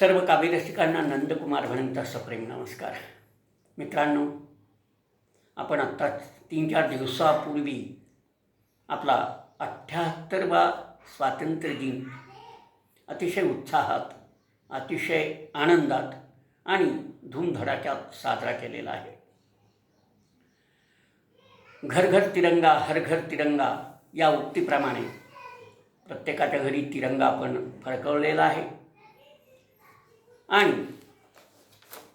सर्व काव्यरसिकांना नंदकुमार म्हणता सप्रेम नमस्कार. मित्रांनो आपण आत्ताच तीन चार दिवसापूर्वी आपला अठ्ठ्याहत्तरवा स्वातंत्र्य दिन अतिशय उत्साहात अतिशय आनंदात आणि धूमधडाक्यात साजरा केलेला आहे. घर घर तिरंगा हर घर तिरंगा या उक्तीप्रमाणे प्रत्येकाच्या घरी तिरंगा आपण फडकवलेला आहे. आणि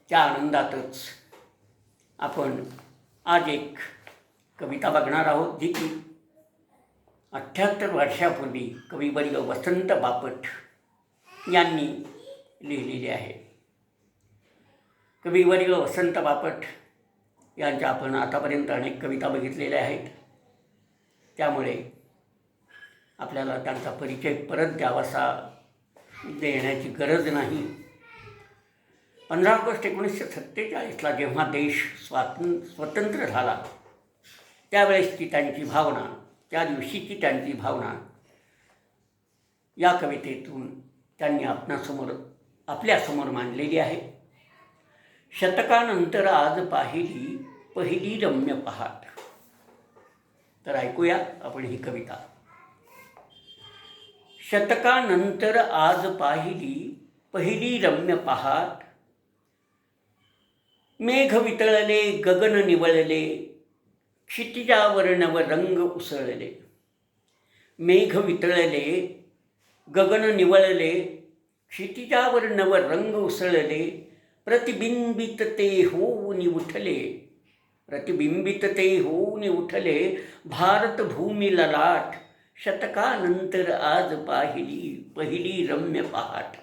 त्या आनंदातच आपण आज एक कविता बघणार आहोत जी की अठ्ठ्याहत्तर वर्षापूर्वी कविवर्ग वसंत बापट यांनी लिहिलेली आहे. कविवर्ग वसंत बापट यांच्या आपण आतापर्यंत अनेक कविता बघितलेल्या आहेत. त्यामुळे आपल्याला त्यांचा परिचय परत द्यावासा देण्याची गरज नाही. पंधरा ऑगस्ट एकोणीसशे सत्तेचाळीसला जेव्हा देश स्वातं स्वतंत्र झाला त्यावेळेसची त्यांची भावना त्या दिवशीची त्यांची भावना या कवितेतून त्यांनी आपणासमोर आपल्यासमोर मांडलेली आहे. शतकानंतर आज पाहिली पहिली रम्य पहाट. तर ऐकूया आपण ही कविता. शतकानंतर आज पाहिली पहिली रम्य पहाट मेघ वितळले गगन निवळले क्षितिजावर रंग उसळले. मेघ वितळले गगन निवळले क्षितिजावर नवरंग उसळले. प्रतिबिंबित ते होऊन उठले प्रतिबिंबित ते होऊन उठले. भारतभूमी ललाट शतकानंतर आज पाहिली पहिली रम्य पहाट.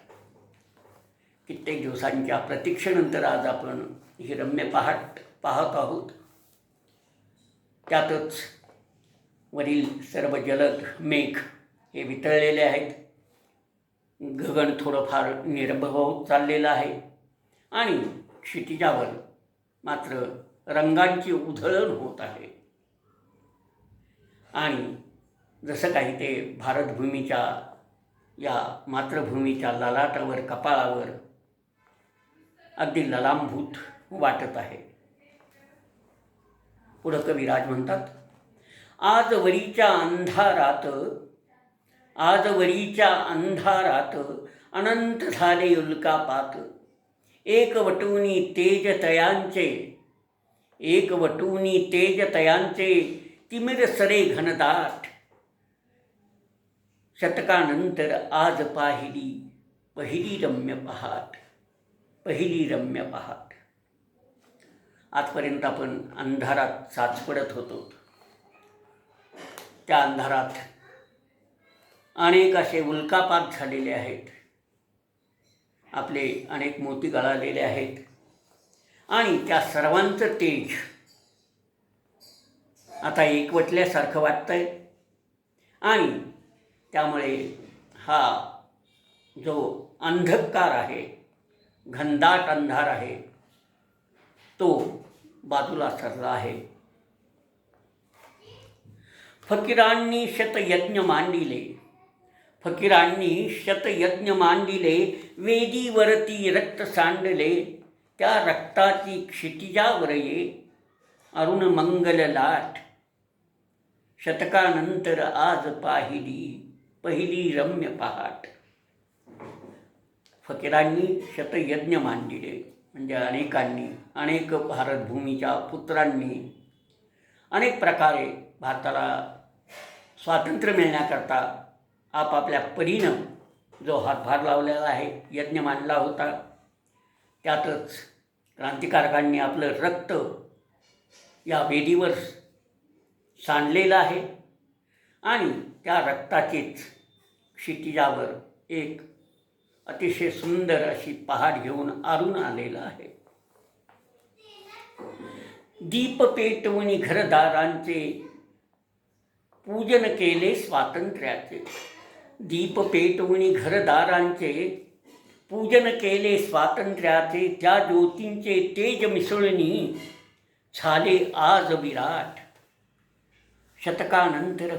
कित्येक दिवसांच्या प्रतीक्षेनंतर आज आपण ही रम्य पहाट पाहत आहोत. त्यातच वरील सर्व जलद मेघ हे वितळलेले आहेत. गगन थोडंफार निर्भव होत चाललेलं आहे. आणि क्षितिजावर मात्र रंगांची उधळण होत आहे. आणि जसं काही ते भारतभूमीच्या या मातृभूमीच्या ललाटावर कपाळावर अगदी ललांभूत वाटत आहे. पुढं कविराज म्हणतात आजवरीच्या अंधारात आजवरीच्या अंधारात अनंत झाले उल्कापात. एक तेजतयांचे तेज तयांचे एक तेज तयांचे तिमिर सरे घनदाट. शतकानंतर आज पाहिली पहिली रम्य पहाट पहिली रम्य पहाट. आजपर्यंत आपण अंधारात साच पडत होतो. त्या अंधारात अनेक असे उल्कापात झालेले आहेत. आपले अनेक मोती गळालेले आहेत. आणि त्या सर्वांचं तेज आता एकवटल्यासारखं वाटतंय. आणि त्यामुळे हा जो अंधकार आहे घनदाट अंधार आहे तो बाजूला सरला आहे. फकीरांनी शतयज्ञ मांडिले. फकीरांनी शतयज्ञ मांडिले वेदीवरती रक्त सांडले त्या रक्ताची क्षितिजावर ये अरुण मंगल लाट. शतकानंतर आज पाहिली पहिली रम्य पहाट. फकीरांनी शतयज्ञ मांडिले. म्हणजे अनेकांनी अनेक भारतभूमीच्या पुत्रांनी अनेक प्रकारे भारताला स्वातंत्र्य मिळण्याकरता आपापल्या परीनं जो हातभार लावलेला आहे यज्ञ मानला होता त्यातच क्रांतिकारकांनी आपलं रक्त या वेदीवर सांडलेलं आहे आणि त्या रक्ताचीच क्षितिजावर एक अतिशय सुंदर अशी पहाट घेऊन आरून आलेलं आहे. दीप पेटवणी घरदारांचे पूजन केले स्वातंत्र्याचे. दीप पेटवणी घरदारांचे पूजन केले स्वातंत्र्याचे. त्या ज्योतींचे तेज मिसळणी झाले आज विराट. शतकानंतर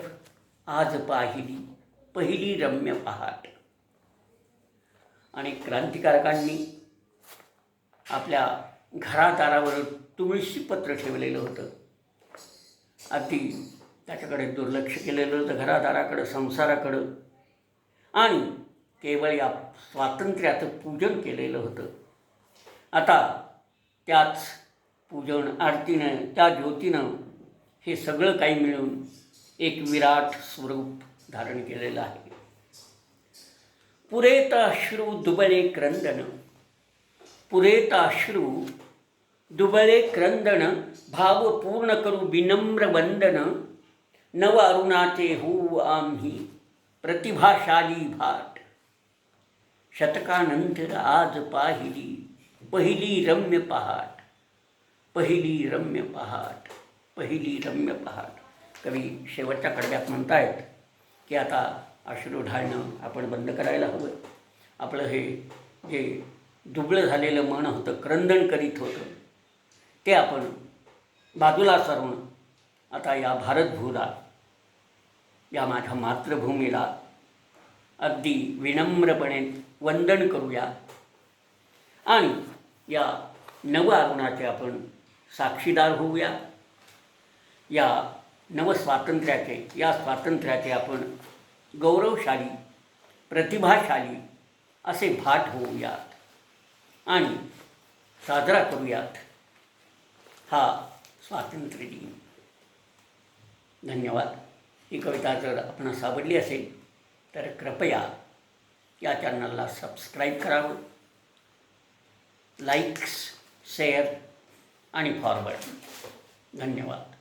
आज पाहिली पहिली रम्य पहाट. आणि क्रांतिकारकांनी आपल्या घरादारावर तुळशी पत्र ठेवलेलं होतं. अगदी त्याच्याकडे दुर्लक्ष केलेलं होतं घरादाराकडं संसाराकडं. आणि केवळ या स्वातंत्र्याचं पूजन केलेलं होतं. आता त्याच पूजन आरतीनं त्या ज्योतीनं हे सगळं काही मिळून एक विराट स्वरूप धारण केलेलं आहे. पुरेत अश्रू दुबळे क्रंदन। पुरेताश्रू दुबळे क्रंदन भाव पूर्ण करू विनम्र वंदन। नव अरुणाचे होऊ आम्ही प्रतिभाशाली भाट। शतकानंतर आज पाहिली पहिली रम्य पहाट। पहिली रम्य पहाट पहिली रम्य पहाट। कवी शेवटच्या कडव्यात म्हणतायत की आता अश्रू ढाळणं आपण बंद करायला हवं. आपलं हे जे दुबळं झालेलं मन होतं क्रंदन करीत होतं. ते आपण बाजूला सरून आता या भारतभूला या माझ्या मातृभूमीला अगदी विनम्रपणे वंदन करूया. आणि या नव अरुणाचे आपण साक्षीदार होऊया. या नवस्वातंत्र्याचे या स्वातंत्र्याचे आपण गौरवशाली प्रतिभाशाली असे भाट होऊयात आणि साजरा करूयात हा स्वातंत्र्य दिन. धन्यवाद. ही कविता जर आपणास आवडली असेल तर कृपया या चॅनलला सबस्क्राईब करावं लाईक्स शेअर आणि फॉरवर्ड. धन्यवाद.